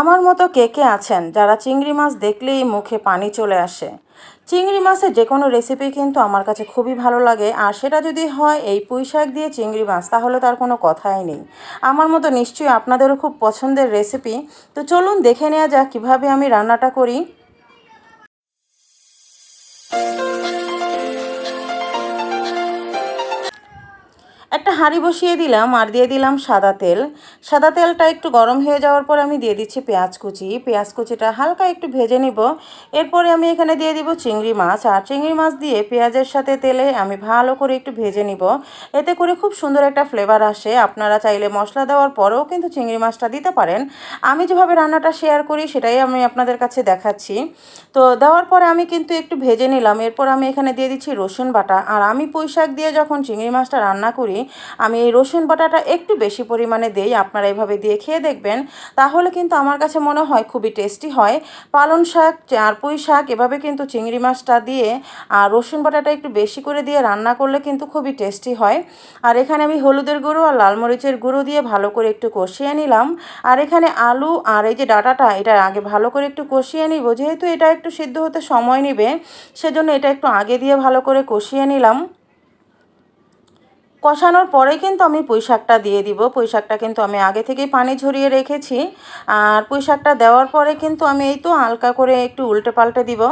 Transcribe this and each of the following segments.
আমার মতো কে কে আছেন যারা চিংড়ি মাছ দেখলেই মুখে পানি চলে আসে? চিংড়ি মাছের যে কোনো রেসিপি কিন্তু আমার কাছে খুবই ভালো লাগে। আর সেটা যদি হয় এই পুঁই শাক দিয়ে চিংড়ি মাছ, তাহলে তার কোনো কথাই নেই। আমার মতো নিশ্চয়ই আপনাদেরও খুব পছন্দের রেসিপি তো চলুন দেখে নেওয়া যাক কীভাবে আমি রান্নাটা করি। একটা হাঁড়ি বসিয়ে দিলাম আর দিয়ে দিলাম সাদা তেল। সাদা তেলটা একটু গরম হয়ে যাওয়ার পর আমি দিয়ে দিচ্ছি পেঁয়াজ কুচি। পেঁয়াজ কুচিটা হালকা একটু ভেজে নিব। এরপরে আমি এখানে দিয়ে দিব চিংড়ি মাছ। আর চিংড়ি মাছ দিয়ে পেঁয়াজের সাথে তেলে আমি ভালো করে একটু ভেজে নিব। এতে করে খুব সুন্দর একটা ফ্লেভার আসে। আপনারা চাইলে মশলা দেওয়ার পরেও কিন্তু চিংড়ি মাছটা দিতে পারেন। আমি যেভাবে রান্নাটা শেয়ার করি সেটাই আমি আপনাদের কাছে দেখাচ্ছি। তো দেওয়ার পরে আমি কিন্তু একটু ভেজে নিলাম। এরপর আমি এখানে দিয়ে দিচ্ছি রসুন বাটা। আর আমি পুঁই শাক দিয়ে যখন চিংড়ি মাছটা রান্না করি আমি রসুন বাটাটা একটু বেশি পরিমাণে দেই, আপনারা এভাবে দিয়ে খেয়ে দেখবেন। তাহলে কিন্তু আমার কাছে মনে হয় খুবই টেস্টি হয়। পালং শাক আর পুঁই শাক, এভাবে কিন্তু চিংড়ি মাছটা দিয়ে আর রসুন বাটাটা একটু বেশি করে দিয়ে রান্না করলে কিন্তু খুবই টেস্টি হয়। আর এখানে আমি হলুদের গুঁড়ো আর লাল মরিচের গুঁড়ো দিয়ে ভালো করে একটু কষিয়ে নিলাম। আর এখানে আলু আর এই যে ডাটাটা, এটা আগে ভালো করে একটু কষিয়ে নিব। যেহেতু এটা একটু সিদ্ধ হতে সময় নেবে, সেজন্য এটা একটু আগে দিয়ে ভালো করে কষিয়ে নিলাম। কষানোর পরে কিন্তু আমি পুঁই শাকটা দিয়ে দিব। পুঁই শাকটা কিন্তু আমি আগে থেকেই পানি ঝরিয়ে রেখেছি। আর পুঁই শাকটা দেওয়ার পরে কিন্তু আমি এই তো হালকা করে একটু উল্টে পাল্টে দিব।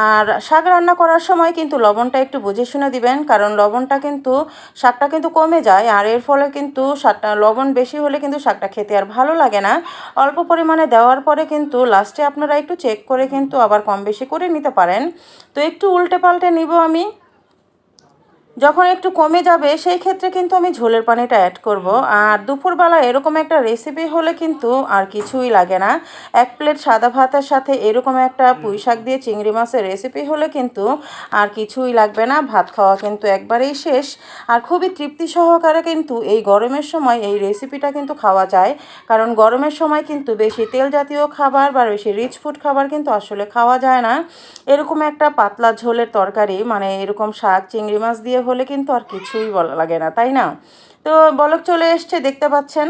আর শাক রান্না করার সময় কিন্তু লবণটা একটু বুঝে শুনে দিবেন, কারণ লবণটা কিন্তু, শাকটা কিন্তু কমে যায়। আর এর ফলে কিন্তু শাকটা, লবণ বেশি হলে কিন্তু শাকটা খেতে আর ভালো লাগে না। অল্প পরিমাণে দেওয়ার পরে কিন্তু লাস্টে আপনারা একটু চেক করে কিন্তু আবার কম বেশি করে নিতে পারেন। তো একটু উল্টে পাল্টে নিব আমি। যখন একটু কমে যাবে সেই ক্ষেত্রে কিন্তু আমি ঝোলের পানিটা অ্যাড করব। আর দুপুরবেলা এরকম একটা রেসিপি হলে কিন্তু আর কিছুই লাগে না। এক প্লেট সাদা ভাতের সাথে এরকম একটা পুঁই শাক দিয়ে চিংড়ি মাছের রেসিপি হলে কিন্তু আর কিছুই লাগবে না। ভাত খাওয়া কিন্তু একবারেই শেষ। আর খুবই তৃপ্তি সহকারে কিন্তু এই গরমের সময় এই রেসিপিটা কিন্তু খাওয়া যায়। কারণ গরমের সময় কিন্তু বেশি তেল জাতীয় খাবার বা বেশি রিচ ফুড খাবার কিন্তু আসলে খাওয়া যায় না। এরকম একটা পাতলা ঝোলের তরকারি মানে এরকম শাক চিংড়ি মাছ দিয়ে হলে কিন্তু আর কিছুই বলা লাগে না, তাই না? তো বলক চলে এসছে, দেখতে পাচ্ছেন?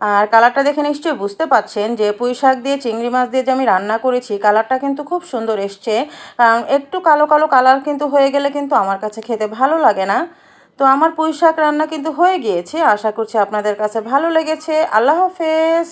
আর কালারটা দেখে নিশ্চয়ই বুঝতে পাচ্ছেন যে পুঁই শাক দিয়ে, চিংড়ি মাছ দিয়ে যে আমি রান্না করেছি, কালারটা কিন্তু খুব সুন্দর এসছে। কারণ একটু কালো কালো কালার কিন্তু হয়ে গেলে কিন্তু আমার কাছে খেতে ভালো লাগে না। তো আমার পুঁই শাক রান্না কিন্তু হয়ে গিয়েছে, আশা করছি আপনাদের কাছে ভালো লেগেছে। আল্লাহ হাফেজ।